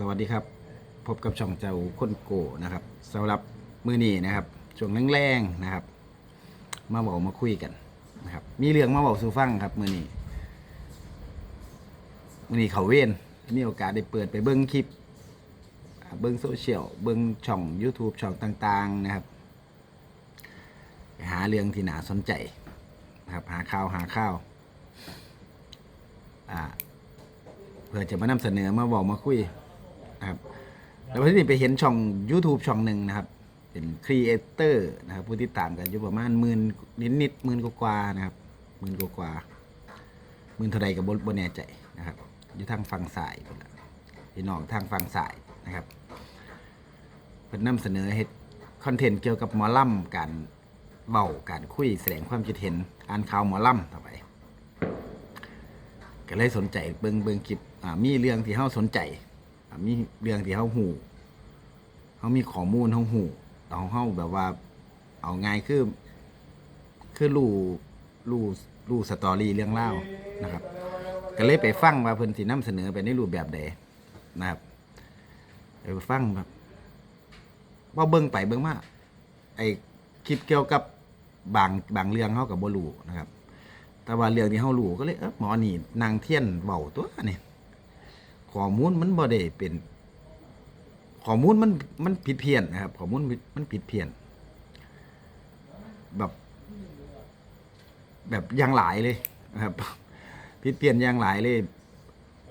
สวัสดีครับ พบกับช่องเจ้าคนโกนะครับสำหรับมือนี้นะครับช่วงแรงๆนะครับ มาบอกมาคุยกันนะครับ มีเรื่องมาบอกสู่ฟังครับมือนี้มือนี้เขาเว้นมีโอกาสได้เปิดไปเบิ้งคลิป เบิ้งโซเชียลเบิ้งช่อง YouTube ช่องต่าง ๆนะครับ หาเรื่องที่น่าสนใจนะครับ หาข่าวหาข่าวอ่าเพื่อจะมานำเสนอมาบอกมาคุย นะครับแล้ววันนี้ไปเห็นช่อง YouTube ช่องหนึ่งนะครับ เป็นครีเอเตอร์นะครับ ผู้ที่ตามกันอยู่ประมาณหมื่นนิดนิดๆหมื่นกว่าๆนะครับหมื่นกว่าๆหมื่นเท่าใดกับบนบนแน่ใจนะครับ อยู่ทางฝั่งสายคนละพี่น้องทางฝั่งสายนะครับเป็นนำเสนอเฮ็ดคอนเทนต์เกี่ยวกับหมอลำการเบาการคุยแสดงความคิดเห็นอ่านข่าวหมอลำต่อไป ก็เลยสนใจเบิงเบิงคลิปมีเรื่องที่เฮาสนใจ มีเรื่องที่เฮาหูเฮามีข้อมูลเฮาหูเอาเฮาแบบว่า เอาง่ายคือคือรู้รู้รู้สตอรี่เรื่องเล่านะครับ ก็เลยไปฟังว่าเพิ่นสินำเสนอไปในรูปแบบใดนะครับไปฟังแบบว่าเบิ่งไปเบิ่งมาไอ้คลิปเกี่ยวกับบางบางเรื่องเฮาก็บ่รู้นะครับ แต่ว่าเรื่องที่เฮารู้ก็เลยเออหมอนี่นางเทียนเบาตัวนี่ ข้อมูลมันบ่ได้เป็นข้อมูลมันมันผิดเพี้ยนนะครับข้อมูลมันผิดเพี้ยน แบบ แบบอย่างหลายเลยนะครับผิดเพี้ยนอย่างหลายเลย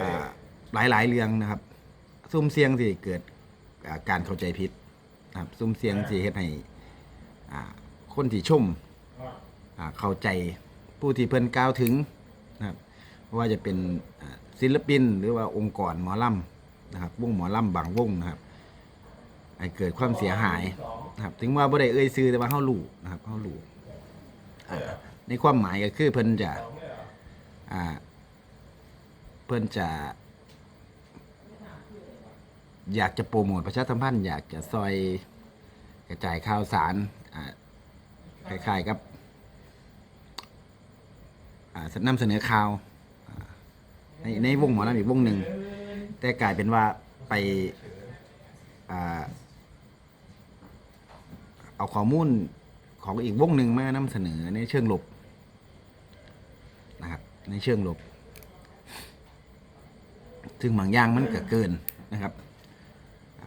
อ่าหลายหลายเรื่องนะครับ ซุ่มเสียงสิเกิดการเข้าใจผิดนะครับซุ่มเสียงสิเฮ็ดให้อ่าคนที่ชมอ่าเข้าใจผู้ที่เพิ่นกล่าวถึงนะครับว่าจะเป็นอ่า ศิลปิน หรือว่าองค์กรหมอลำนะครับวงหมอลำบางวงนะครับให้เกิดความเสียหายนะครับ ถึงว่าบ่ได้เอ่ยชื่อแต่ว่าเฮารู้นะครับเฮารู้อ่ในความหมายก็คือเพิ่นจะอ่าเพิ่นจะ อยากจะโปรโมทประชาสัมพันธ์อยากจะซอยกระจายข่าวสารคล้ายๆกับนำเสนอข่าว ในในวงหมอลำอีกวงหนึ่งแต่กลายเป็นว่าไปอ่าเอาข้อมูลของอีกวงหนึ่งมานำเสนอในเชิงลบนะครับ ในเชิงลบ ซึ่งบางอย่างมันก็เกินนะครับ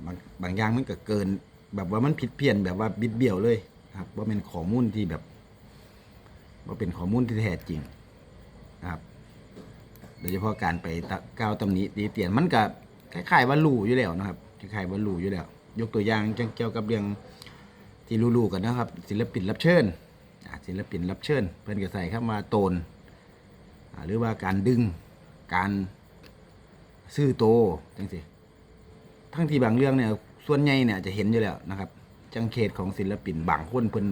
บางบางอย่างมันก็เกิน แบบว่ามันผิดเพี้ยนแบบว่าบิดเบี้ยวเลยครับว่าเป็นข้อมูลที่แบบว่าเป็นข้อมูลที่แท้จริง โดยเฉพาะการไปก้าวตำหนิตีเตียนมันก็คล้ายๆว่ารู้อยู่แล้วนะครับคล้ายๆว่ารู้อยู่แล้ว ยกตัวอย่างจังเกี่ยวกับเรื่องที่รู้ๆกันนะครับ ศิลปินรับเชิญศิลปินรับเชิญ เพิ่อนก็ใส่คำว่าโตนหรือว่าการดึงการซื้อโตจังสิทั้งที่บางเรื่องเนี่ยส่วนใหญ่เนี่ยจะเห็นอยู่แล้วนะครับ จังเขตของศิลปินบางคนเพิ่น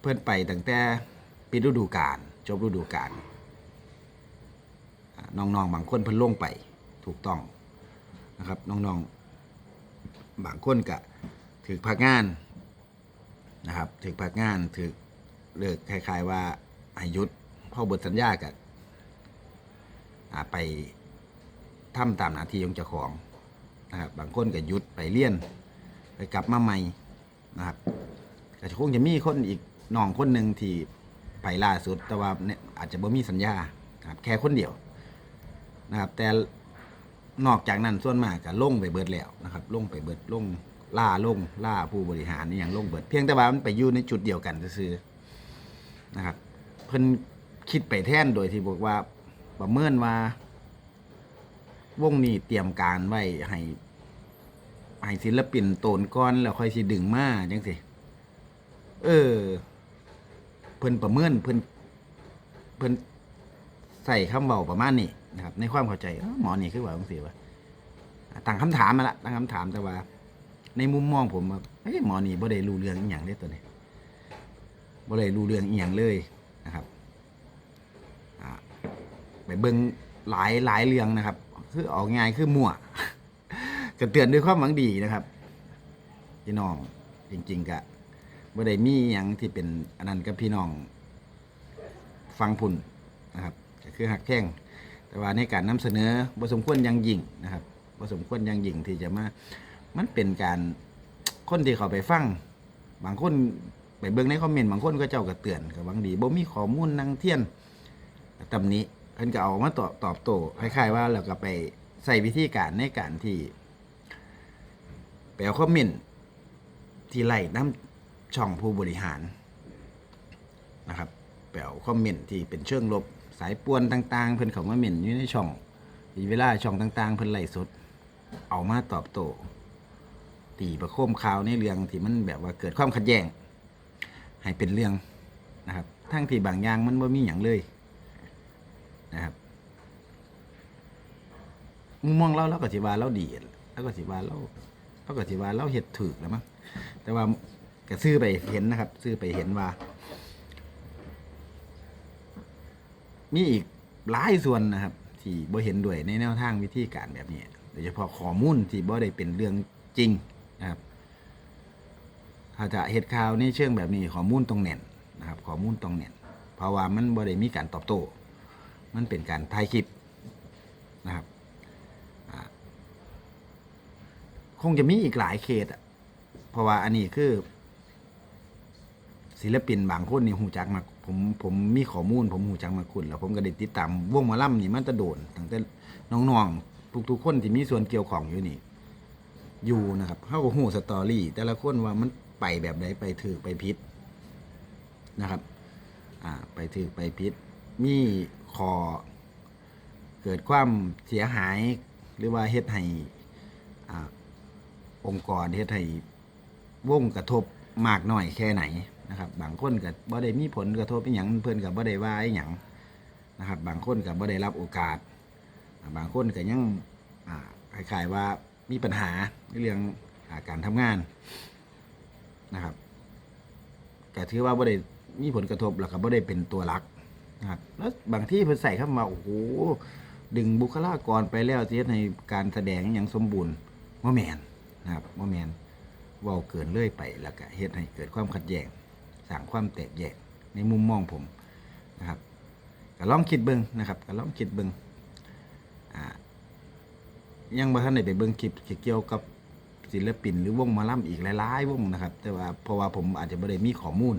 เพื่อนไปตั้งแต่ ปิดฤดูกาลจบฤดูกาลอ่าน้องๆบางคนเพิ่นลงไปถูกต้องนะครับน้องๆบางคนก็ถือพักงานนะครับถือพักงานถือเลิกคล้าย ๆ ว่าอายุดพ่อเบิดสัญญากับไปทำตามหน้าที่ของเจ้าของนะครับบางคนก็หยุดไปเรียนไปกลับมาใหม่นะครับก็คงจะมีคนอีกน้องคนหนึ่งที่ ไปล่าสุด แต่ว่าเนี่ยอาจจะบ่มีสัญญาครับแค่คนเดียวนะครับ แต่นอกจากนั้นส่วนมากก็ลงไปเบิดแล้วนะครับ ลงไปเบิดลงล่าลงล่าผู้บริหารนี่อย่างลงเบิด เพียงแต่ว่ามันไปอยู่ในจุดเดียวกันซื่อๆนะครับ เพิ่นคิดไปแท่นโดยที่บอกว่าประเมินว่าวงนี้เตรียมการไว้ให้ให้ศิลปินโตนก้อนแล้วค่อยสิดึงมาจังสิเออ เพิ่นประเมินเพิ่นเพิ่นใส่คำเบาประมาณนี้นะครับ ในความเข้าใจเอ้อหมอนี่คือว่าจังซี่ว่าตั้งคำถามมาละตั้งคำถามแต่ว่า ในมุมมองผมว่าเอ้ยหมอนี่บ่ได้รู้เรื่องอีหยังเด้ตัวนี้บ่ได้รู้เรื่องอีหยังเลยนะครับอ่าไปเบิ่งหลายหลายเรื่องนะครับ คือออกง่ายคือมั่วก็เตือนด้วยความหวังดีนะครับพี่น้องจริง ๆก็ บ่ได้มีหยังที่เป็นอันนั้นกับพี่น้องฟังพุ่นนะครับก็คือหักแข้งแต่ว่าในการนำเสนอบ่สมควรยังยิ่งนะครับบ่สมควรยังยิ่งที่จะมามันเป็นการคนที่เขาไปฟังบางคนไปเบิ่งในคอมเมนต์บางคนก็เจ้าก็เตือนก็หวังดีบ่มีข้อมูลนางเทียนตำนี้เพิ่นก็เอามาตอบตอบโต้คล้ายๆว่าเราก็ไปใส่วิธีการในการที่ไปเอาคอมเมนต์ที่ไล่น้ำ ช่องผู้บริหารนะครับไปเอาคอมเมนต์ที่เป็นเชิงลบสายป่วนต่าง ๆ เพิ่นเขามาเมนอยู่ในช่องมีเวลาช่องต่าง ๆ เพิ่นไล่สด เอามาตอบโต้ตีประโคมข่าวในเรื่องที่มันแบบว่าเกิดความขัดแย้งให้เป็นเรื่องนะครับ ทั้งที่บางอย่างมันบ่มีอย่างเลยนะครับมุมมองเราเราก็สิว่าเราดีแล้วก็สิว่าเราเราก็สิว่าเราเฮ็ดถูกแล้วมั้งแต่ว่า ก็ซื้อไปเห็นนะครับ ซื้อไปเห็นว่า มีอีกหลายส่วนนะครับ ที่บ่เห็นด้วยในแนวทางวิธีการแบบนี้โดยเฉพาะข้อมูลที่บ่ได้เป็นเรื่องจริงนะครับถ้าจะเหตุข่าวในเชิงแบบนี้ข้อมูลตรงแน่นนะครับข้อมูลตรงแน่นเพราะว่ามันบ่ได้มีการตอบโต้มันเป็นการถ่ายคลิปนะครับคงจะมีอีกหลายเคสอะเพราะว่าอันนี้คือ ศิลปินบางคนนี่หูจักมาผมผมมีข้อมูล ผมหูจักมาคุณแล้วผมก็ได้ติดตามวงมอลำนี่มันจะโดนตั้งแต่น้องๆทุกๆคนที่มีส่วนเกี่ยวข้องอยู่นี่ อยู่นะครับเขาก็หูสตอรี่ แต่ละคนว่ามันไปแบบใดไปถือไปพิษนะครับ อ่า ไปถือไปพิษมีคอเกิดความเสียหายหรือว่าเฮ็ดให้อองค์กรเฮ็ดให้วงกระทบมากน้อยแค่ไหน นะครับ บางคนก็บ่ได้มีผลกระทบอีหยังเพิ่อนก็บ่ได้ว่าอีหยังนะครับ บางคนก็บ่ได้รับโอกาส บางคนก็ยังคล้ายๆว่ามีปัญหาในเรื่องอการทำงานนะครับก็ถือว่าบ่ได้มีผลกระทบแล้วก็บ่ได้เป็นตัวหลักนะครับแล้วบางที่เพิ่นใส่เข้ามาโอ้โหดึงบุคลากรไปแล้วเฮ็ดให้การแสดงอย่างสมบูรณ์บ่แมนนะครับบ่แมนว้าเกินเรื่อยไปแล้วก็เฮ็ดให้เกิดความขัดแย้ง สร้างความแตกแยกในมุมมองผมนะครับก็ลองคิดเบิ่งนะครับก็ลองคิดเบิ่งอ่ายังบ่ทันได้ไปเบิ่งคลิปเกี่ยวกับศิลปินหรือวงมอลำอีกหลายๆวงนะครับ แต่ว่าเพราะว่าผมอาจจะบ่ได้มีข้อมูล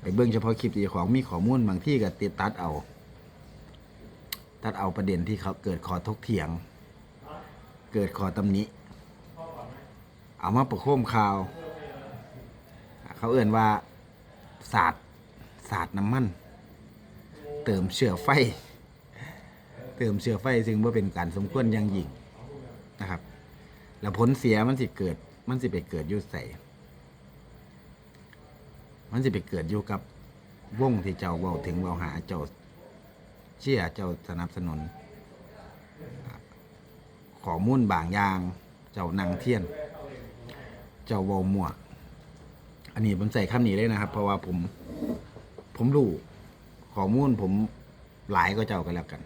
ไปเบิ่งเฉพาะคลิปที่ของมีข้อมูลบางที่ก็ติดตัดเอา ตัดเอาประเด็นที่เขาเกิดขอทกเถียง เกิดขอตำหนิเอามาประโคมข่าว เขาเอื่นว่า ศาดสาสตร์น้ำมัน เติมเชื้อไฟ เติมเชื้อไฟซึ่งว่าเป็นการสมควรย่างยิ่งนะครับ แล้วผลเสียมันสิเกิด มันสิไปเกิดอยู่ใส่มันสิไปเกิดอยู่กับวงที่เจ้าเว้าถึงเว้าหาเจ้าเชื่อเจ้าสนับสนุน ขอมูลบางอย่าง เจ้านางเทียน เจ้าเว้ามั่ว อันนี้ผมใส่คำนี้เลยนะครับ เพราะว่าผม ผมรู้ข้อมูลผมหลายก็เจ้ากันแล้วกัน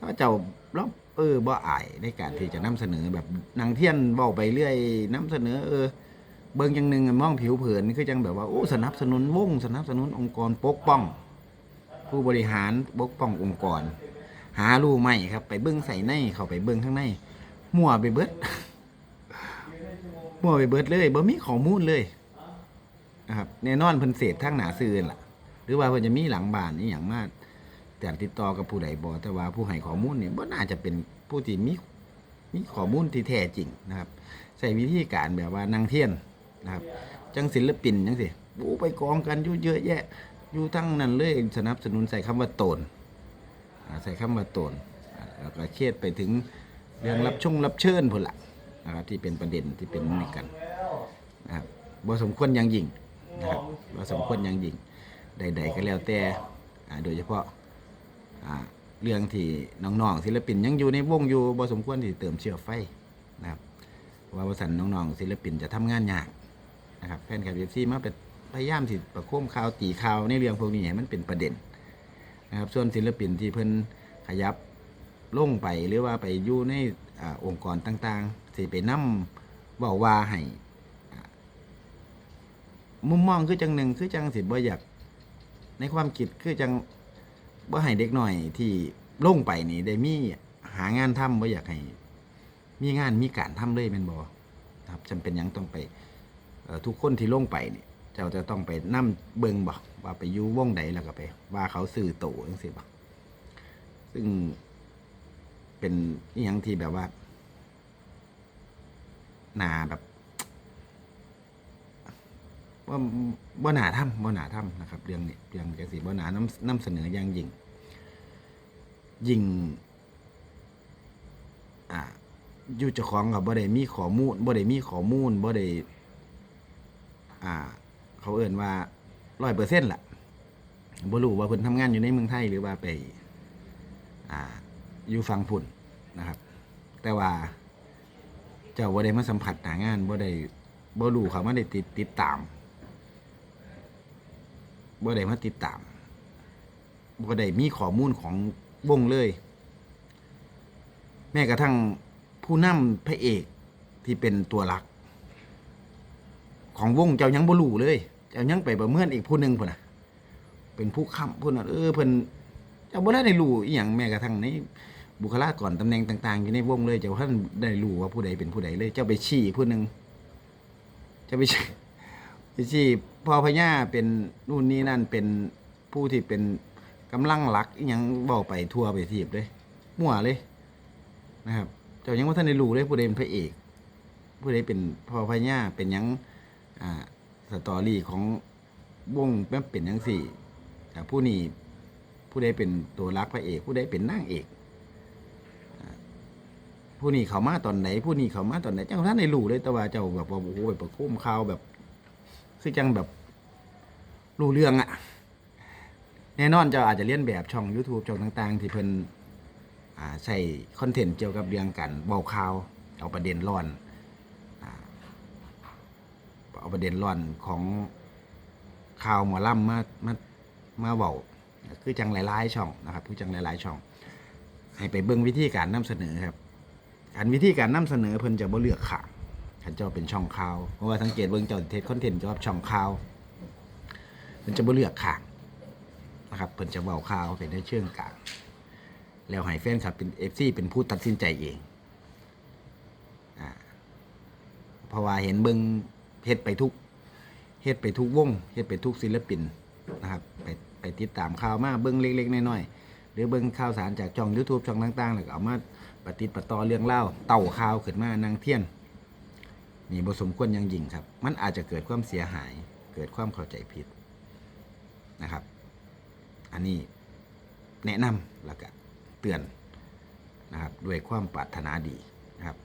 ถ้าเจ้าแล้วเออบ่อายในการที่จะนำเสนอแบบนางเทียนเว้าไปเรื่อยนำเสนอ เออ เบิ่งอย่างหนึ่งมองผิวเผินคือจังแบบว่าโอ้สนับสนุนวงสนับสนุนองค์กรปกป้อง ผู้บริหารปกป้ององค์กร หารู้ไหม่ครับ ไปเบิ่งใส่ในเข้าไปเบิ่งข้างในมั่วไปเบิด มั่วไปเบิดเลยบ่มีข้อมูลเลยนะครับแน่นอนเพิ่นเสพทางหนาซื่อล่ะ หรือว่าเพิ่นจะมีหลังบ้านนี่อย่างมากแต่ติดต่อกับผู้ใดบ่แต่ว่าผู้ให้ข้อมูลเนี่ยบ่น่าจะเป็นผู้ที่มีมีข้อมูลที่แท้จริงนะครับใช้วิธีการแบบว่านางเทียนนะครับ จังศิลปินจังสิโอ้ไปกองกันอยู่เยอะแยะ อยู่ทั้งนั้นเลยสนับสนุนใส่คำว่าโตนใส่คำว่าโตนแล้วก็เครียดไปถึงเรื่องรับชงรับเชิญพุ่นละ นะครับที่เป็นประเด็นที่เป็นนี่กันนะครับบ่สมควรย่างยิงนะครับบ่สมควรย่างยิงใด ๆ ก็แล้วแต่โดยเฉพาะเรื่องที่น้องๆศิลปินยังอยู่ในวงอยู่บ่สมควรที่เติมเชื้อไฟนะครับว่าบริษัทน้องๆศิลปินจะทำงานยากนะครับแฟนคลับเอฟซีมาเป็นพยายามสิประโคมข่าวตีข่าวในเรื่องพวกนี้ให้มันเป็นประเด็นนะครับส่วนศิลปินที่เพิ่นขยับลงไปหรือว่าไปอยู่ในอองค์กรต่างๆ สิไปนำเว้าว่าให้อ่ามุมมองคือจังหนึ่งคือจังสิบ่อยากในความคิดคือจังบ่ให้เด็กหน่อยที่ลงไปนี่ได้มีหางานทำบ่อยากให้มีงานมีการทำเลยแม่นบ่ครับจำเป็นยังต้องไปทุกคนที่ลงไปนี่เจ้าจะต้องไปนํเบิงบ่ว่าไปอยู่วงใดแล้วก็ไป ว่าเขาซื้อโตจังซี่บ่ซึ่งเป็นอหยังที่แบบว่า หนาแบบว่าบ่หนาทำบ่หนาทำนะครับ เรื่องเนี้เรื่องจังซี่บ่หนานำนำเสนออย่างยิ่งยิ่งอ่าอยู่เจ้าของกับบ่ได้มีข้อมูลบ่ได้มีข้อมูลบ่ได้อ่า เขาเอ่นว่าร้อยเปอร์เซ็นต์ละบ่รู้ว่าเพิ่นทำงานอยู่ในเมืองไทยหรือว่าไป อ่า อยู่ฝั่งพุ่นนะครับ แต่ว่า เจ้าบ่ได้มาสัมผัสหน้างานบ่ได้บ่รู้เขามาได้ติดติดตามบ่ได้มาติดตามบ่ได้มีข้อมูลของวงเลย แม้กระทั่งผู้นำพระเอกที่เป็นตัวหลัก ของวงเจ้ายังบ่รู้เลย เจ้ายังไปประเมินอีกผู้หนึ่งพุ่นน่ะเป็นผู้ค้ำผู้นั้นเออเพิ่นเจ้าบ่ได้รู้อีหยังแม้กระทั่งใน บุคลากรตำแหน่งต่างๆอยู่ในวงเลยเจ้าท่านได้รู้ว่าผู้ใดเป็นผู้ใดเลย เจ้าไปชี้ผู้หนึ่งเจ้าไปชี้ไปชี้พ่อพญาเป็นนู่นนี่นั่นเป็นผู้ที่เป็นกำลังหลักอีหยังบอกไปทั่วไปทีบเลยมั่วเลยนะครับ เจ้ายังว่าท่านได้รู้เลยผู้ใดเป็นพระเอก ผู้ใดเป็นพ่อพญาเป็นยังอ่าสตอรี่ของวงแม่นเป็นยังสี่อ่ผู้นี้ผู้ใดเป็นตัวรักพระเอก ผู้ใดเป็นนางเอก ผู้นี้เขามาตอนไหน ผู้นี้เขามาตอนไหนเจ้าท่านได้รู้เลยแต่ว่าเจ้าแบบว่าโอ้โหแบบประโคมข่าวแบบคือจังแบบรู้เรื่องอะแน่นอนเจ้าอาจจะเลียนแบบช่อง YouTube ช่องต่าง ๆ ที่เพิ่นใส่คอนเทนต์เกี่ยวกับเรื่องกันเบาข่าวเอาประเด็นร้อนอเอาประเด็นร้อนของข่าวหมอลำมามามาเบาคือจังหลายๆช่องนะครับคือจังหลายๆช่อง ให้ไปเบิ่งวิธีการนำเสนอครับ อันวิธีการนำเสนอเพิ่นจะบ่เลือกขางขันเจ้าเป็นช่องข่าวเพราะว่าสังเกตเบิ่งเจ้าเทศคอนเทนต์เกี่ยวกับช่องข่าวเพิ่นจะบ่เลือกขางนะครับเพิ่นจะเบาข่าวเป็นในเชิงกลางแล้วให้แฟนคลับเป็นเอฟซีเป็นผู้ตัดสินใจเองอ่าเพราะว่าเห็นเบิงเฮ็ดไปทุกเฮ็ดไปทุกวงเฮ็ดไปทุกศิลปินนะครับไปไปติดตามข่าวมาเบิงเล็กๆน้อยๆหรือเบิงข่าวสารจากช่อง YouTube ช่องต่างๆแล้วก็เอามา ปฏิปต่อเรื่องเล่าเต่าข่าวขึ้นมานางเทียนนี่บสมควรยังยิ่งครับ มันอาจจะเกิดความเสียหาย เกิดความเข้าใจผิดนะครับ อันนี้แนะนำแล้วก็เตือนนะครับด้วยความปรารถนาดีนะครับ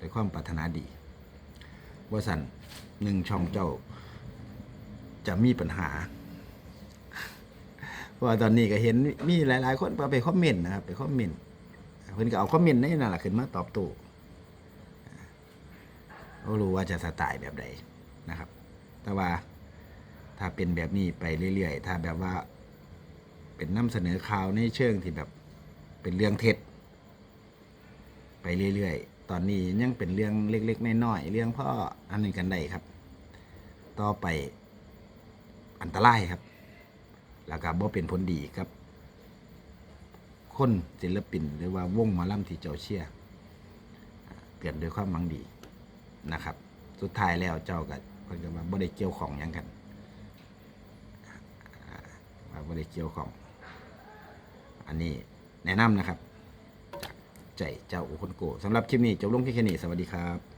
ด้วยความปรารถนาดี ว่าสันหนึ่งช่องเจ้าจะมีปัญหา ว่าตอนนี้ก็เห็นมีหลาย ๆ คนไปคอมเมนต์นะครับ ไปคอมเมนต์เพิ่นก็เอาคอมเมนต์นี่นั่นแหละขึ้นมาตอบโต้เขารู้ว่าจะสไตล์แบบใดนะครับ แต่ว่าถ้าเป็นแบบนี้ไปเรื่อย ๆ ถ้าแบบว่า เป็นนำเสนอข่าวในเชิงที่แบบเป็นเรื่องเท็จ ไปเรื่อย ๆ ตอนนี้ยังเป็นเรื่องเล็ก ๆ น้อยๆเรื่องพ่ออันนี้กันได้ครับ ต่อไปอันตรายครับ แล้วก็บ่เป็นผลดีครับ คนศิลปินหรือว่าวงมอลำที่เจ้าเชียร์อ่าเกิดด้วยความหวังดีนะครับ สุดท้ายแล้วเจ้าก็เพิ่นก็ว่าบ่ได้เกี่ยวของยังกันอ่าว่าบ่ได้เกี่ยวของ อันนี้แนะนำนะครับ จากใจเจ้าอุคนโกสำหรับคลิปนี้จบลงแค่นี้สวัสดีครับ